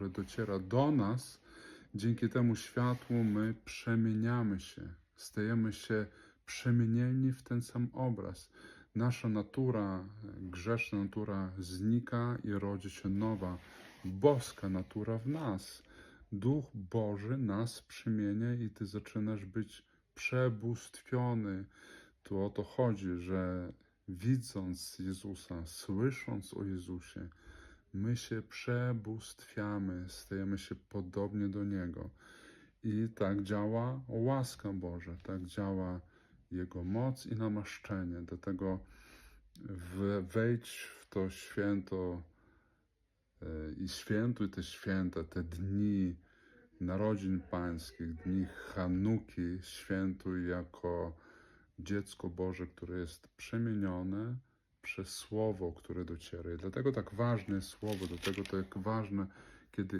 które dociera do nas, dzięki temu światłu my przemieniamy się, stajemy się przemienieni w ten sam obraz. Nasza natura, grzeszna natura znika i rodzi się nowa, boska natura w nas. Duch Boży nas przemienia i ty zaczynasz być przebóstwiony. Tu o to chodzi, że widząc Jezusa, słysząc o Jezusie, my się przebóstwiamy, stajemy się podobnie do Niego. I tak działa łaska Boża, tak działa Jego moc i namaszczenie. Dlatego wejdź w to święto e, i świętuj te święta, te dni narodzin pańskich, dni Hanuki, świętuj jako dziecko Boże, które jest przemienione przez Słowo, które dociera. I dlatego tak ważne jest Słowo, dlatego tak ważne, kiedy